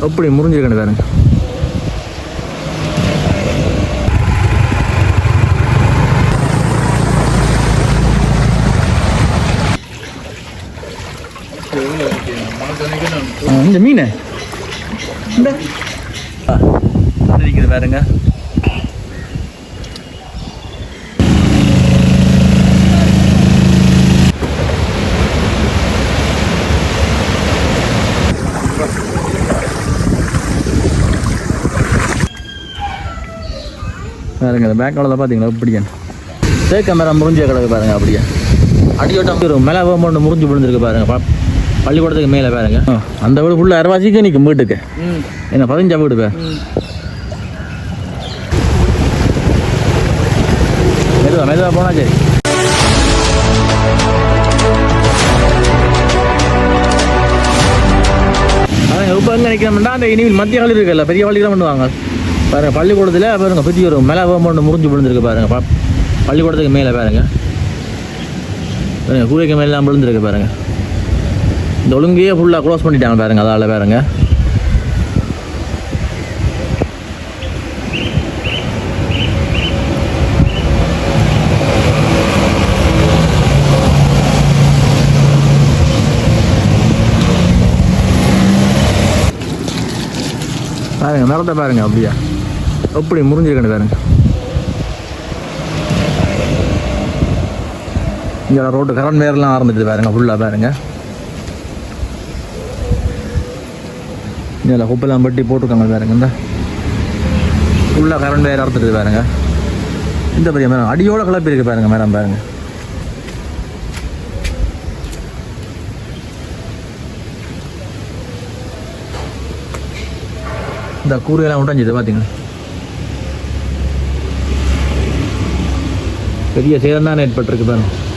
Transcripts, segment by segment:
எப்படி முறிஞ்சிருக்கணும் பாருங்க இந்த மீன். இந்த. நிற்குது பாருங்க. பாருங்க இந்த பேக் கவலில் பார்த்தீங்களா அப்படியே தேக்க மரம் முறிஞ்ச கிடக்கு பாருங்க அப்படியே. அடியோட்டம் ஒரு மேலே ஒன்று முறிஞ்சு விழுந்திருக்கு பாருங்க பள்ளிக்கூடத்துக்கு மேலே பாருங்க. அந்த வீடு ஃபுல்லாக அரைவாசிக்கு நிற்கும் வீட்டுக்கு. என்ன பதினஞ்சா வீடு பே? மெதுவா மெதுவா போனா சரி. இப்போ எங்கே நிற்கிறோம்னா அந்த இனிமேல் மத்திய கல்லூரி இருக்குல்ல பெரிய பள்ளி தான் பண்ணுவாங்க பாருங்கள் பள்ளிக்கூடத்தில் பாருங்க பற்றி ஒரு மேலே ஒன்று முறிஞ்சு விழுந்திருக்கு பாருங்கள் ப- பள்ளிக்கூடத்துக்கு மேலே பாருங்கள் பாருங்கள் கூரைக்கு மேலே விழுந்துருக்கு விழுந்திருக்கு இந்த ஒழுங்கையே ஃபுல்லாக க்ளோஸ் பண்ணிட்டாங்க பாருங்கள் அதால் பாருங்கள் பாருங்க மரத்தை பாருங்க அப்படியா. எப்படி முறிஞ்சிருக்கணும் பாருங்க. இங்கே ரோட்டு கரண்ட் வேர்லாம் ஆரம்பிச்சது பாருங்க ஃபுல்லாக பாருங்க. இதில் குப்பெல்லாம் பட்டி போட்டிருக்காங்க பாருங்க இந்த ஃபுல்லாக கரண்ட் வேறு அறுத்துட்டு பாருங்க. இந்த பெரிய மேடம் அடியோட கிளப்பி இருக்கு பாருங்க மேடம் பாருங்க. இந்த கூரையெல்லாம் உடஞ்சிது பார்த்தீங்களா பெரிய சேதம் தான் ஏற்பட்டிருக்கு பாருங்க.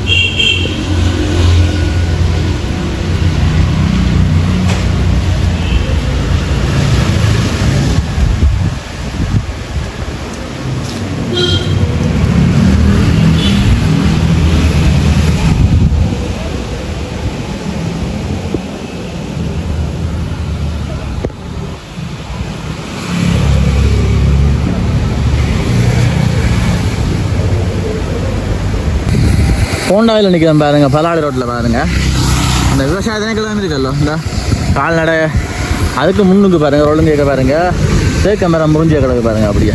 ஹோண்டாவில் நிற்கிறேன் பாருங்க பலாடி ரோட்டில் பாருங்க. இந்த விவசாய திணைக்கெல்லாம் இருக்கல்லோ இந்த. கால்நடை அதுக்கு முன்னுக்கு பாருங்கள் ரோலும் கேட்க பாருங்க. தேக்க மரம் முறிஞ்சிய கிடக்கு பாருங்க அப்படியே.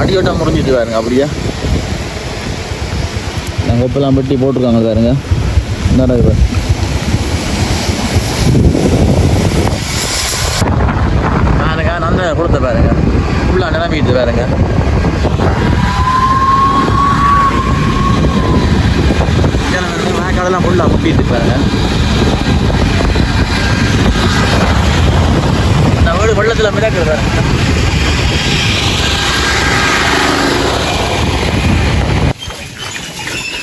அடியோட்டம் முறிஞ்சிட்டு பாருங்க அப்படியே. நாங்கள் உப்பெல்லாம் பெட்டி போட்டிருக்காங்க பாருங்க. இந்த இருக்கு பாருங்க. நந்த கொடுத்த பாருங்க. ஃபுல்லாக நிலமிக்கிட்டு பாருங்க. அதெல்லாம் ஃபுல்லாக முட்டிட்டு பாருங்க. இந்த வீடு வெள்ளத்தில் மிதக்குது பாருங்க.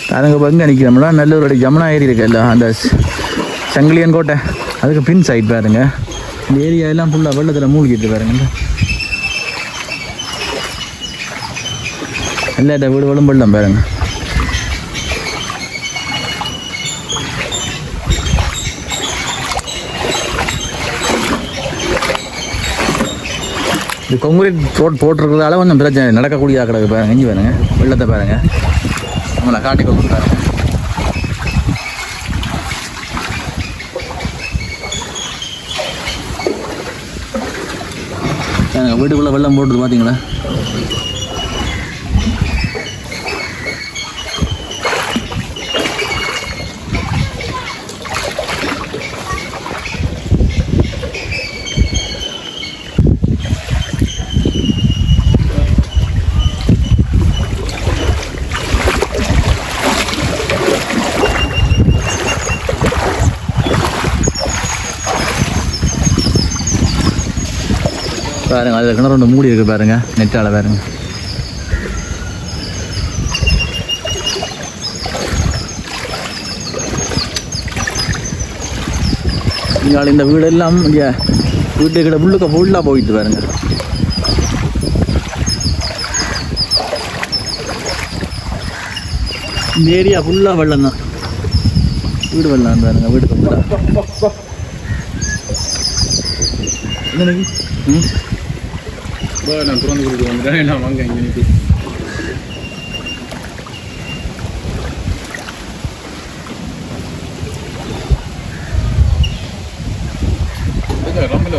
பாருங்க இப்போ எங்கே நிற்கிறோம்னா நல்லூருடைய ஜமுனா ஏரி இருக்குல்ல அந்த ச- சங்கிலியன் கோட்டை. அதுக்கு பின் சைட் பாருங்க. இந்த ஏரியா எல்லாம் ஃபுல்லாக வெள்ளத்தில் மூழ்கிட்டு பாருங்க. இந்த. வீடு வெள்ளம் வெள்ளம் பாருங்க. இது கொங்குரீட் ரோட் போட்டிருக்கிறதால கொஞ்சம் பிரச்சனை. நடக்கக்கூடிய கிடக்கு பாருங்க இஞ்சி பாருங்க. வெள்ளத்தை பாருங்க. நம்மளை காட்டி கொண்டு பாருங்க பாருங்க, வெள்ளம் போட்டுருக்கு பார்த்தீங்களா பாருங்க அதில் கிணறு ஒன்று மூடி இருக்கு பாருங்க நெட்டால பாருங்க. இங்கால இந்த வீடெல்லாம் இங்கே வீட்டுக்கிட்ட உள்ளுக்க ஃபுல்லாக போயிட்டு பாருங்க. இந்த ஏரியா ஃபுல்லாக வெள்ளம் தான். வீடு வெள்ளம் பாருங்க வீட்டுக்கு ஃபுல்லாக இன்னைக்கு ம்? இப்போ நான் திறந்து கொடுத்து வந்துட்டேன் நான் வாங்க இங்கே நிற்கி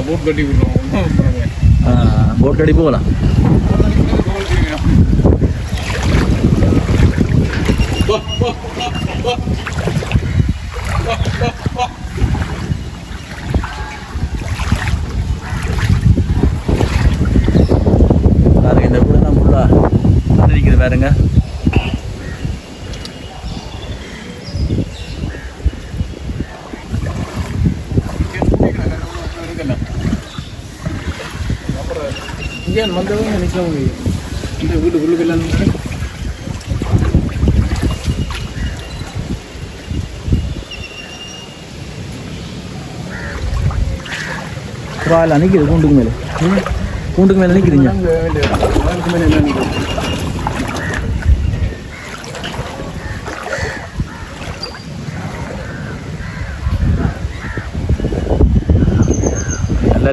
போட் கட்டி விடுறோம்? போட் கடி போகலாம். பாருங்க இந்த கூட தான் ஃபுல்லாக நிற்கிது பாருங்க. இங்கே வந்தவங்க நிற்க முடியும் இந்த வீட்டு உள்ளுக்கெல்லாம் பரவாயில்ல நிற்கிது கூண்டுக்கு மேலே. கூண்டுக்கு மேலே நிற்கிறீங்க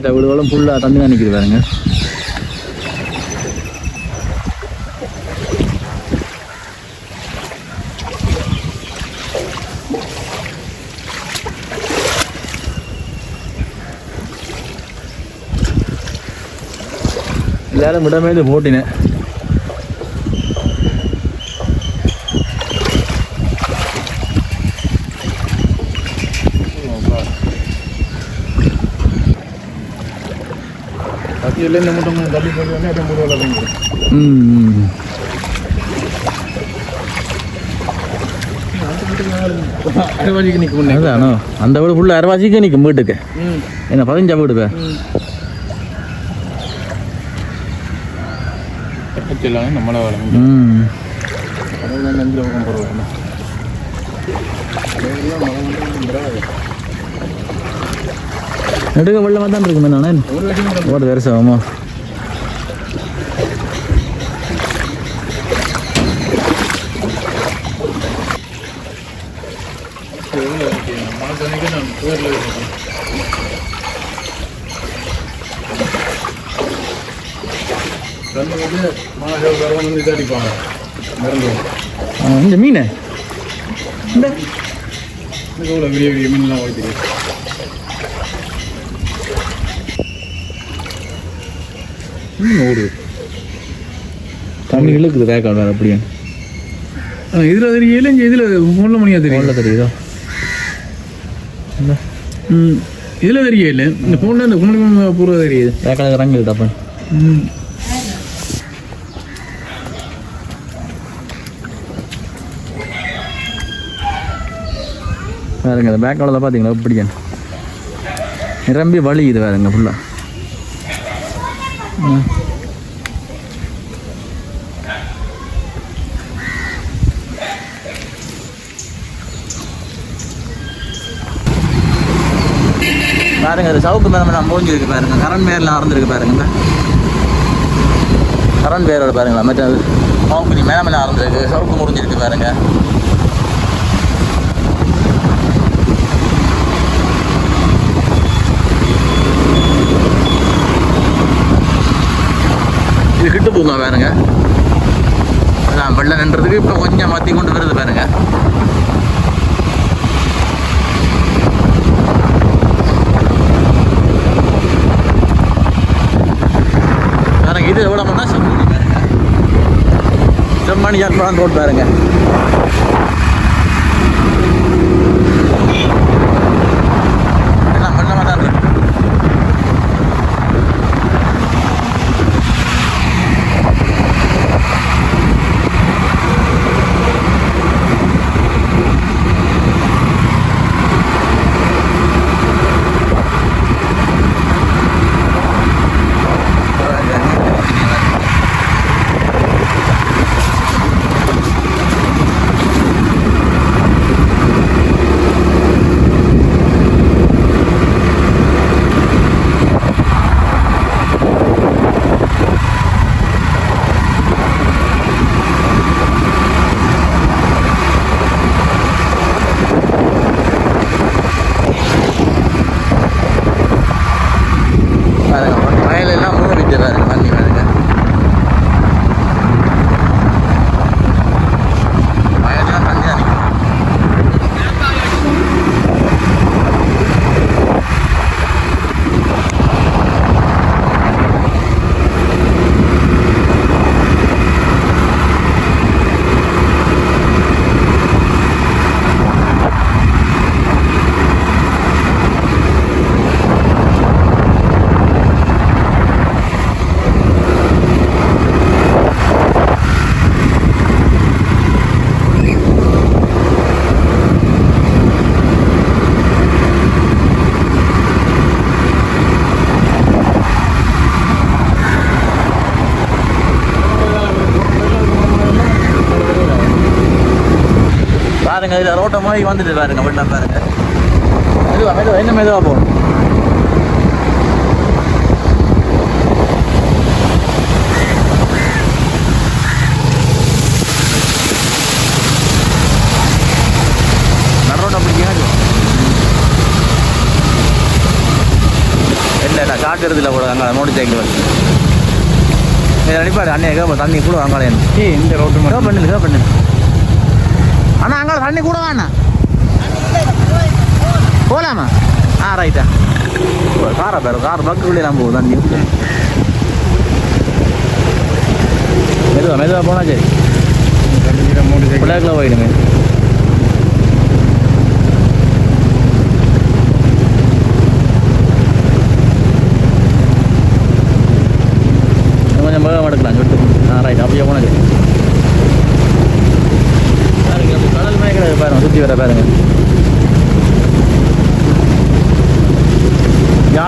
அதுக்கு வீடுகளும் ஃபுல்லாக தண்ணி தான் நிற்கிது பாருங்க. எல்லாரும் விடமே போட்டினேன். தள்ளி போட்டு வந்து மூணு அதானோ அந்த வீடு ஃபுல்லாக அரைவாசிக்கு நிற்கும் வீட்டுக்கு. என்ன பதினஞ்சா வீடு நம்மளை வளங்க ம். கடவுள் நந்திர பக்கம் போடுவாங்க நடுக்க வெள்ளமாக தான் இருக்குமே நானே? ஒரு வாட்டி நான் வந்து இந்த மீன்? இந்த? எனக்கு இவ்வளோ பெரிய பெரிய மீன்லாம் வைக்கிறேன் ஓடு தண்ணி இழுக்குது வேறு அப்படியே. இதில் தெரியல இங்கே இதில் ஃபோனில் மணியாக தெரியும் உள்ள தெரியுதோ? இதில் தெரியல இந்த ஃபோனில் இந்த குமரி பூரா தெரியுது. வேக்காடு ரங்கு தப்பா ம். வேறுங்க இந்த பேக்காவில் பார்த்தீங்களா இப்படியா நிரம்பி வலி இது வேறுங்க ஃபுல்லாக பாருங்க அது சவுக்கு மேலே நான் முடிஞ்சிருக்கு பாருங்க. கரண் பேரில் அறந்துருக்கு பாருங்க கரண் பேரோட பாருங்களா மற்ற சவுக்கு மேலே மேலே அறந்துருக்கு சவுக்கு முடிஞ்சிருக்கு பாருங்க. இது கிட்டு பூங்கா பாருங்க. அதான் வெள்ளம் நின்றதுக்கு இப்போ கொஞ்சம் மாற்றி கொண்டு வருது பாருங்க. ரோட் பாருங்க. மாதிரி வந்துட்டு பாருங்க வெள்ளம் பாருங்க. மெதுவா மெதுவா என்ன மெதுவா போகணும் நடுரோட்டை பிடிக்காது இல்லை நான் காட்டுறது இல்லை கூட அங்கே மோட்டர் சைக்கிள் வந்து அடிப்பாடு அண்ணே கேப்ப தண்ணி கூட வாங்கலாம் ஏய் இந்த ரோட்டு கேப் பண்ணு கேப் பண்ணு. அண்ணா அங்கே தண்ணி கூட வேணாம் போகலாமா ஆ ரைட்டா காரை பேர் கார் பக்குள்ளே நம்ம போகுது தண்ணி. மெதுவா மெதுவாக போனால் சரி. மோட்டர் பிள்ளைக்குள்ள போயிடுங்க. கொஞ்சம் வேகம் எடுக்கலாம் சொல்லிட்டு. ஆ ரைட் அப்படியே சரி. பாருங்க அப்படி கடல் பாருங்க சுற்றி வர பாருங்க.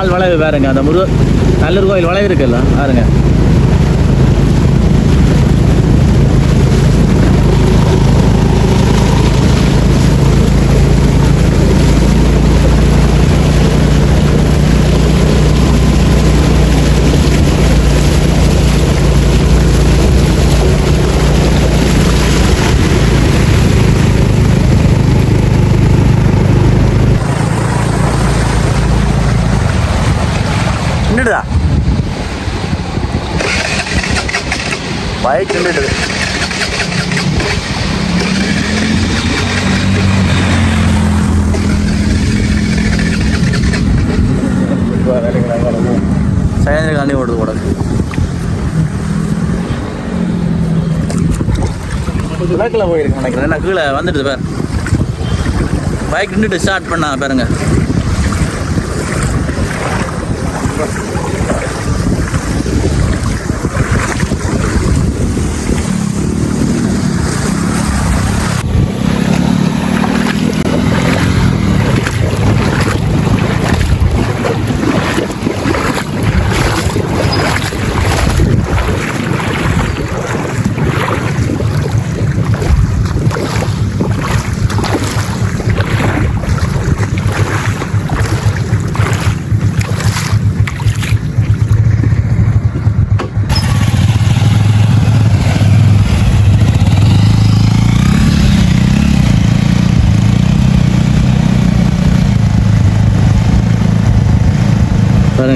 கால் வளைவு பாருங்க அந்த முருக நல்லூர் கோயில் வளைவு இருக்குல்ல பாருங்க. நின்றுடா. பைக் நின்றுடுது. சைலஞ்சர் காண்டி ஓடுது கூட பேக்கில் போயிருக்கு நினைக்கிறேன் என்ன கீழே வந்துடுது பாரு. பைக் நின்றுட்டு ஸ்டார்ட் பண்ணா பாருங்க.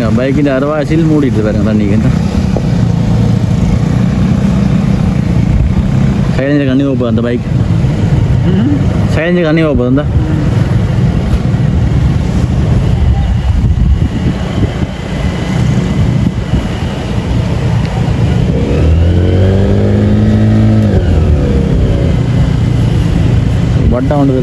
பாருங்கள் பைக்கின் அருவாசியில் மூடிட்டு பாருங்கள் தண்ணிக்கு தான் சைலஞ்ச கண்ணி ஓப்பு அந்த பைக். சைலஞ்ச கண்ணி ஓப்பு அந்த வட்டம் ஒன்று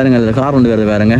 பாருங்க கார் ஒன்று வருது வேறுங்க